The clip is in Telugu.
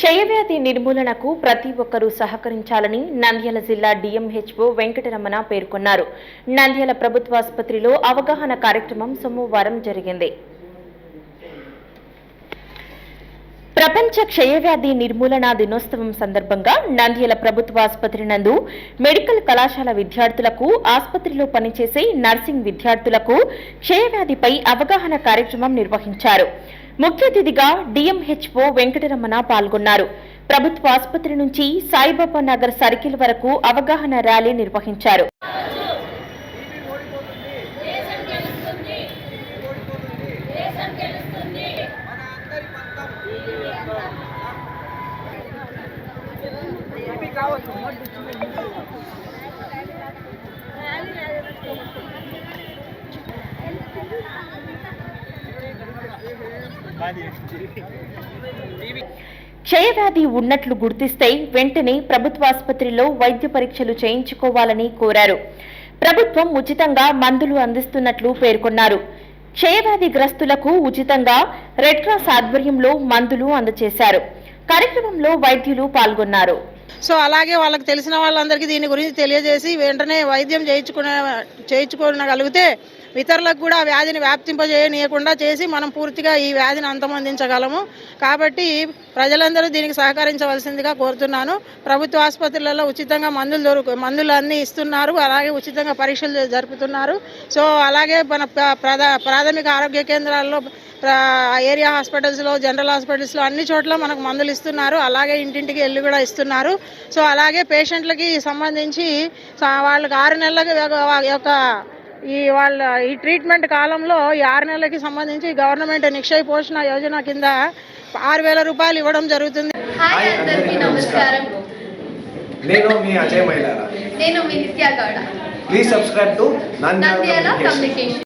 క్షయవ్యాధి నిర్మూలనకు ప్రతి ఒక్కరూ సహకరించాలని నంద్యాల జిల్లా డిఎంహెచ్ఓ వెంకటరమణ పేర్కొన్నారు. నంద్యాల ప్రభుత్వాసుపత్రిలో అవగాహన కార్యక్రమం సోమవారం జరిగింది. ప్రపంచ క్షయవ్యాధి నిర్మూలన దినోత్సవం సందర్భంగా నంద్యాల ప్రభుత్వ ఆసుపత్రి నందు మెడికల్ కళాశాల విద్యార్థులకు ఆసుపత్రిలో పనిచేసే నర్సింగ్ విద్యార్థులకు క్షయవ్యాధిపై అవగాహన కార్యక్రమం నిర్వహించారు. ముఖ్య అతిథిగా డిఎంహెచ్ఓ వెంకటరమణ పాల్గొన్నారు. ప్రభుత్వ ఆసుపత్రి నుంచి సాయిబాబా నగర్ సర్కిల్ వరకు అవగాహన ర్యాలీ నిర్వహించారు. క్షయవ్యాధి ఉన్నట్లు గుర్తిస్తే వెంటనే ప్రభుత్వాసుపత్రిలో వైద్య పరీక్షలు చేయించుకోవాలని కోరారు. ప్రభుత్వం ఉచితంగా మందులు అందిస్తున్నట్లు పేర్కొన్నారు. క్షయవ్యాధి గ్రస్తులకు ఉచితంగా రెడ్ క్రాస్ ఆధ్వర్యంలో మందులు అందజేశారు కార్యక్రమంలో వైద్యులు పాల్గొన్నారు. సో అలాగే వాళ్ళకి తెలిసిన వాళ్ళందరికీ దీని గురించి తెలియజేసి వెంటనే వైద్యం చేయించుకునే చేయించుకోగలిగితే ఇతరులకు కూడా వ్యాధిని వ్యాప్తింపజేయనీయకుండా చేసి మనం పూర్తిగా ఈ వ్యాధిని అంతమొందించగలము. కాబట్టి ప్రజలందరూ దీనికి సహకరించవలసిందిగా కోరుతున్నాను. ప్రభుత్వ ఆసుపత్రులలో ఉచితంగా మందులు దొరుకు మందులు అన్నీ ఇస్తున్నారు. అలాగే ఉచితంగా పరీక్షలు జరుపుతున్నారు. సో అలాగే మన ప్రధా ప్రాథమిక ఆరోగ్య కేంద్రాల్లో ఏరియా హాస్పిటల్స్లో జనరల్ హాస్పిటల్స్లో అన్ని చోట్ల మనకు మందులు ఇస్తున్నారు. అలాగే ఇంటింటికి వెళ్ళి కూడా ఇస్తున్నారు. సో అలాగే పేషెంట్లకి సంబంధించి వాళ్ళకి ఆరు నెలలకు యొక్క- ఈ వాళ్ళ ఈ ట్రీట్మెంట్ కాలంలో ఈ ఆరు నెలలకి సంబంధించి గవర్నమెంట్ నిక్షయ పోషణ యోజన కింద ఆరు వేల రూపాయలు ఇవ్వడం జరుగుతుంది. హాయ్ అందరికీ నమస్కారం. నేను మీ అజయ్ మైలారా నేను మీ Nitya Gowda. Please subscribe to communication